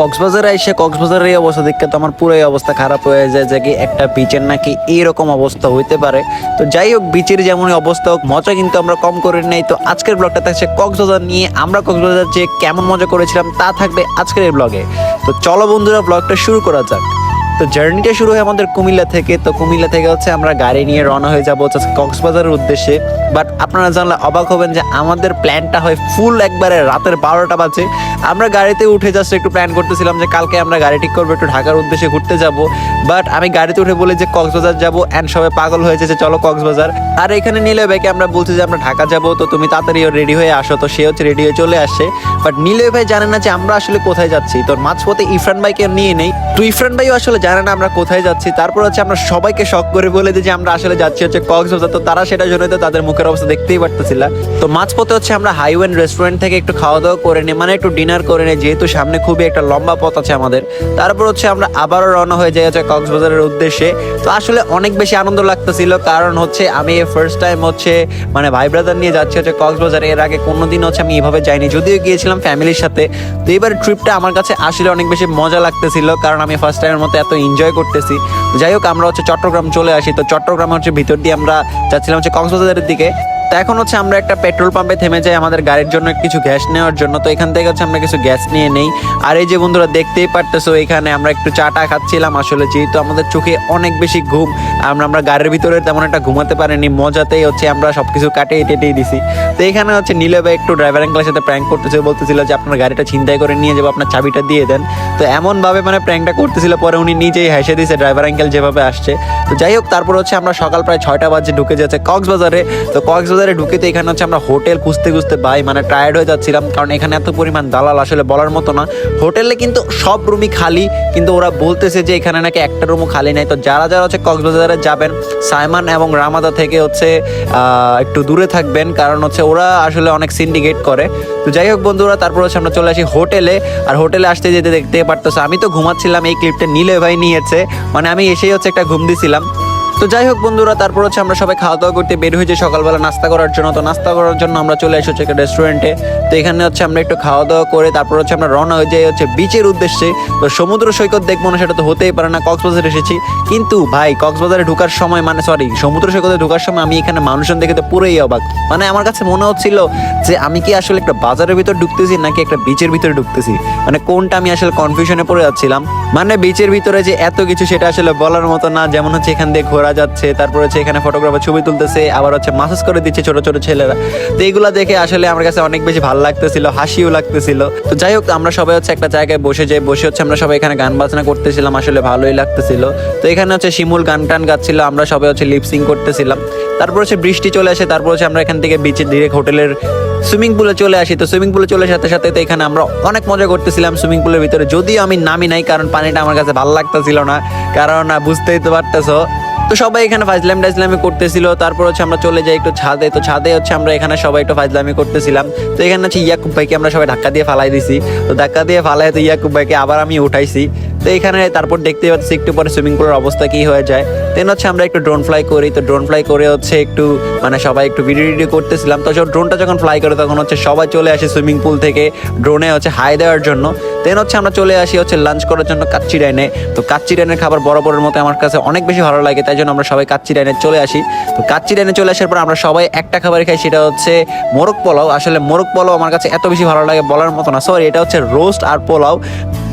কক্সবাজারে এসে কক্সবাজারের এই অবস্থা দেখতে তো আমার পুরোই অবস্থা খারাপ হয়ে যায়, যে কি একটা বিচের নাকি এইরকম অবস্থা হইতে পারে। তো যাই হোক বিচের যেমন অবস্থা হোক, মজা কিন্তু আমরা কম করে নেই তো আজকের ব্লগটা থাকছে কক্সবাজার নিয়ে। আমরা কক্সবাজার যে কেমন মজা করেছিলাম তা থাকবে আজকের এই ব্লগে তো চলো বন্ধুরা ব্লগটা শুরু করা যাক। তো জার্নিটা শুরু হয় আমাদের কুমিল্লা থেকে। তো কুমিল্লা থেকে হচ্ছে আমরা গাড়ি নিয়ে রওনা হয়ে যাব হচ্ছে কক্সবাজারের উদ্দেশ্যে। বাট আপনারা জানলে অবাক হবেন যে আমাদের প্ল্যানটা হয় ফুল একবারে রাতের বারোটা বাজে। আমরা গাড়িতে উঠে জাস্ট একটু প্ল্যান করতেছিলাম যে কালকে আমরা গাড়ি ঠিক করব, একটু ঢাকার উদ্দেশ্যে ঘুরতে যাব। বাট আমি গাড়িতে উঠে বলি যে কক্সবাজার যাব অ্যান্ড সবাই পাগল হয়েছে যে চলো কক্সবাজার। আর এখানে নীলয় ভাইকে আমরা বলছি যে আমরা ঢাকা যাব, তো তুমি তাড়াতাড়ি রেডি হয়ে আসো। তো সে হচ্ছে রেডি হয়ে চলে আসে। বাট নীলয় ভাই জানে না যে আমরা আসলে কোথায় যাচ্ছি। তো মাঝপথে ইফরান ভাইকে নিয়ে নেই। তো ইফরান ভাইও আসলে জানে না আমরা কোথায় যাচ্ছি। তারপর হচ্ছে আমরা সবাইকে শখ করে বলে দিই যে আমরা আসলে যাচ্ছি হচ্ছে কক্সবাজার। তো তারা সেটা জন্য তো তাদের মুখের অবস্থা দেখতেই পারতেছিল। তো মাঝপথে হচ্ছে আমরা হাইওয়েন রেস্টুরেন্ট থেকে একটু খাওয়া দাওয়া করে নিই মানে একটু ডিনার করে নিই, যেহেতু সামনে খুবই একটা লম্বা পথ আছে আমাদের। তারপর হচ্ছে আমরা আবারও রওনা হয়ে যাই হচ্ছে কক্সবাজারের উদ্দেশ্যে। তো আসলে অনেক বেশি আনন্দ লাগতেছিল, কারণ হচ্ছে আমি ফার্স্ট টাইম হচ্ছে মানে ভাই ব্রাদার নিয়ে যাচ্ছি হচ্ছে কক্সবাজার। এর আগে কোনোদিন হচ্ছে আমি এভাবে যাইনি, যদিও গিয়েছিলাম ফ্যামিলির সাথে। তো এবার ট্রিপটা আমার কাছে আসলে অনেক বেশি মজা লাগতেছিল, কারণ আমি ফার্স্ট টাইমের মতো এত এনজয় করতেছি। যাই হোক, আমরা হচ্ছে চট্টগ্রাম চলে আসি। তো চট্টগ্রাম হচ্ছে ভিতর দিয়ে আমরা যাচ্ছিলাম হচ্ছে কক্সবাজারের দিকে। তো এখন হচ্ছে আমরা একটা পেট্রোল পাম্পে থেমে যাই, আমাদের গাড়ির জন্য কিছু গ্যাস নেওয়ার জন্য। তো এখান থেকে হচ্ছে আমরা কিছু গ্যাস নিয়ে নেই। আর এই যে বন্ধুরা, দেখতেই পারতেছো, এখানে আমরা একটু চাটা খাচ্ছিলাম আসলে, যেহেতু আমাদের চোখে অনেক বেশি ঘুম আমরা আমরা গাড়ির ভিতরে তেমন একটা ঘুমাতে পারিনি, মজাতেই হচ্ছে আমরা সবকিছু কাটিয়ে টেটেই দিছি। তো এখানে হচ্ছে নীলে ভাই একটু ড্রাইভার আঙ্কেলের সাথে প্র্যাঙ্ক করতেছে, বলতেছিল যে আপনার গাড়িটা ছিনতাই করে নিয়ে যাব, আপনার চাবিটা দিয়ে দেন। তো এমনভাবে মানে প্র্যাঙ্কটা করতেছিল, পরে উনি নিজেই হেসে দিয়েছে ড্রাইভার আঙ্কেল যেভাবে আসছে। তো যাই হোক, তারপর হচ্ছে আমরা সকাল প্রায় ছয়টা বাজে ঢুকে যাচ্ছে কক্সবাজারে। তো কক্সবাজারে ঢুকে তো এখানে হচ্ছে আমরা হোটেল খুঁজতে খুঁজতে বাই মানে টায়ার্ড হয়ে যাচ্ছিলাম, কারণ এখানে এত পরিমাণ দালাল আসলে বলার মতো না। হোটেলে কিন্তু সব রুমই খালি, কিন্তু ওরা বলতেছে যে এখানে নাকি একটা রুমও খালি নাই। তো যারা যারা হচ্ছে কক্সবাজারে যাবেন, সাইমান এবং রামাদা থেকে হচ্ছে একটু দূরে থাকবেন, কারণ হচ্ছে ওরা আসলে অনেক সিন্ডিকেট করে। তো যাই হোক বন্ধুরা, তারপর হচ্ছে আমরা চলে আসি হোটেলে, আর হোটেলে আসতে যেতে দেখতে পারতেছে, আমি তো ঘুমাচ্ছিলাম, এই ক্লিপটা নীলে ভাই নিয়েছে মানে আমি এসেই হচ্ছে একটা ঘুম দিছিলাম। তো যাই হোক বন্ধুরা, তারপর হচ্ছে আমরা সবাই খাওয়া দাওয়া করতে বের হয়েছি সকালবেলা নাস্তা করার জন্য, তো নাস্তা করার জন্য আমরা চলে হচ্ছে একটা রেস্টুরেন্টে তো এখানে হচ্ছে আমরা একটু খাওয়া দাওয়া করে, তারপর হচ্ছে আমরা রওনা হয়ে যাই হচ্ছে বিচের উদ্দেশ্যে। তো সমুদ্র সৈকত দেখব না, সেটা তো হতেই পারে না, কক্সবাজার এসেছি। কিন্তু ভাই, কক্সবাজারে ঢোকার সময় মানে সরি সমুদ্র সৈকতে ঢোকার সময় আমি এখানে মানুষজন দেখে তো পুরোই অবাক। মানে আমার কাছে মনে হচ্ছিল যে আমি কি আসলে একটা বাজারের ভিতর ঢুকতেছি, নাকি একটা বিচের ভিতরে ঢুকতেছি? মানে কোনটা আমি আসলে কনফিউশনে পড়ে যাচ্ছিলাম? মানে বিচের ভিতরে যে এত কিছু, সেটা আসলে বলার মতো না, যেমন হচ্ছে এখান দিয়ে ঘোরা যাচ্ছে, তারপর হচ্ছে এখানে ফটোগ্রাফার ছবি তুলতেছে, আবার হচ্ছে মাসাজ করে দিচ্ছে ছোট ছোট ছেলেরা। তো এইগুলা দেখে আসলে আমার কাছে অনেক বেশি ভালো লাগতেছিল, হাসিও লাগতেছিল। তো যাই হোক, আমরা সবাই হচ্ছে একটা জায়গায় বসে যাই, বসে হচ্ছে আমরা সবাই এখানে গান বাজনা করতেছিলাম, আসলে ভালোই লাগতেছিল। তো এখানে হচ্ছে শিমুল গান টান গাচ্ছিল, আমরা সবাই হচ্ছে লিপসিং করতেছিলাম। তারপর হচ্ছে বৃষ্টি চলে আসে, তারপর হচ্ছে আমরা এখান থেকে বিচের ডিরেক্ট হোটেলের সুইমিং পুলে চলে আসি। তো সুইমিং পুলে চলে সাথে সাথে তো এখানে আমরা অনেক মজা করতেছিলাম সুইমিং পুলের ভিতরে। যদিও আমি নামি নাই, কারণ পানিটা আমার কাছে ভালো লাগতেছিল না। কারণ বুঝতেই তো পারতেছো। তো সবাই এখানে ফাজলাম টাজলামি করতেছিল, তারপর হচ্ছে আমরা চলে যাই একটু ছাদে। তো ছাদে হচ্ছে আমরা এখানে সবাই একটু ফাজলামি করতেছিলাম। তো এখানে হচ্ছে ইয়াকুব ভাইকে আমরা সবাই ধাক্কা দিয়ে ফালাই দিছি। তো ধাক্কা দিয়ে ফালাই তো ইয়াকুব ভাইকে আবার আমি উঠাইছি। তো এখানে তারপর দেখতে পাচ্ছি একটু পরে সুইমিং পুলের অবস্থা কি হয়ে যায়। দেন হচ্ছে আমরা একটু ড্রোন ফ্লাই করি। তো ড্রোন ফ্লাই করে হচ্ছে একটু মানে সবাই একটু ভিডিও টিডিও করতেছিলাম। তো ড্রোনটা যখন ফ্লাই করে, তখন হচ্ছে সবাই চলে আসে সুইমিং পুল থেকে ড্রোনে হচ্ছে হাই দেওয়ার জন্য। দেন হচ্ছে আমরা চলে আসি হচ্ছে লাঞ্চ করার জন্য কাচ্চি ডাইনে। তো কাচ্চি ডাইনের খাবার বরাবরের মতো আমার কাছে অনেক বেশি ভালো লাগে, তাই জন্য আমরা সবাই কাচ্চি ডাইনে চলে আসি। তো কাচ্চি ডাইনে চলে আসার পর আমরা সবাই একটা খাবার খাই, সেটা হচ্ছে মোরগ পোলাও। আসলে মোরগ পোলাও আমার কাছে এত বেশি ভালো লাগে বলার মতো না সরি এটা হচ্ছে রোস্ট আর পোলাও।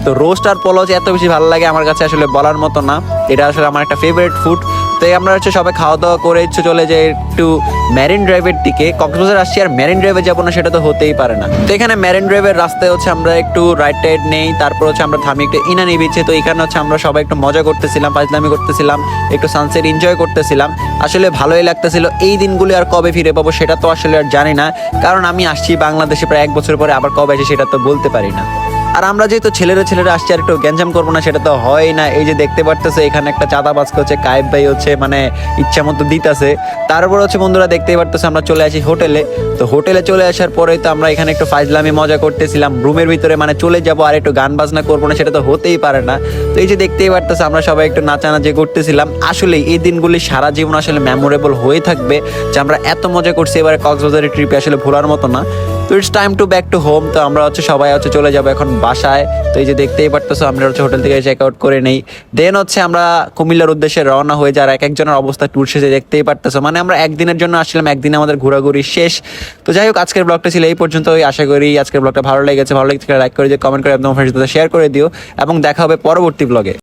তো রোস্ট আর পোলাও যে এত বেশি ভালো লাগে আমার কাছে আসলে বলার মতো না, এটা আসলে আমার একটা ফেভারিট ফুড তো আমরা হচ্ছে সবাই খাওয়া দাওয়া করে হচ্ছে চলে যাই একটু ম্যারিন ড্রাইভের দিকে। কক্সবাজার আসছি আর ম্যারিন ড্রাইভে যাব না, সেটা তো হতেই পারে না। তো এখানে ম্যারিন ড্রাইভের রাস্তায় হচ্ছে আমরা একটু রাইট টাইড নেই, তারপর হচ্ছে আমরা থামি একটু ইনানি বিচে তো এখানে হচ্ছে আমরা সবাই একটু মজা করতেছিলাম ফাজলামি করতেছিলাম, একটু সানসেট এনজয় করতেছিলাম। আসলে ভালোই লাগতেছিল, এই দিনগুলি আর কবে ফিরে পাবো সেটা তো আসলে আর জানি না। কারণ আমি আসছি বাংলাদেশে প্রায় এক বছর পরে, আবার কবে আসি সেটা তো বলতে পারি না। আর আমরা যেহেতু ছেলেরা ছেলেরা আসছি আর একটু গ্যাঞ্জাম করব না, সেটা তো হয় না। এই যে দেখতে পারতেছে, এখানে একটা চাঁদা বাজকে হচ্ছে কায়েব ভাই হচ্ছে মানে ইচ্ছা মতো দিতেছে তারপর হচ্ছে বন্ধুরা দেখতেই পারতেছে, আমরা চলে আসি হোটেলে। তো হোটেলে চলে আসার পরে তো আমরা এখানে একটু ফাইজলামি মজা করতেছিলাম। রুমের ভিতরে মানে চলে যাব আর একটু গান বাজনা করব না, সেটা তো হতেই পারে না। তো এই যে দেখতেই পারতেছে, আমরা সবাই একটু নাচানাচি করতেছিলাম। আসলে এই দিনগুলি সারা জীবন আসলে মেমোরেবল হয়ে থাকবে, যে আমরা এত মজা করছি এবারে কক্সবাজারের ট্রিপে আসলে ভোলার মতো না। তো it's time to back to home তো আমরা হচ্ছে সবাই হচ্ছে চলে যাব এখন বাসায়। তো এই যে দেখতেই পারতেছো, আমরা হচ্ছে হোটেল থেকে চেক আউট করে নেই। দেন হচ্ছে আমরা কুমিল্লার উদ্দেশ্যে রওনা হয়ে যার এক একজনের অবস্থা ট্যুর শেষে দেখতেই পারতেছো। মানে আমরা একদিনের জন্য আসলাম, একদিন আমাদের ঘোরাঘুরি শেষ। তো যাই হোক, আজকের ব্লগটা ছিল এই পর্যন্তই। আশা করি আজকের ব্লগটা ভালো লেগেছে। ভালো লেগেছে লাইক করে দিও কমেন্ট করে একদম সাথে শেয়ার করে দিও। এবং দেখা হবে পরবর্তী ব্লগে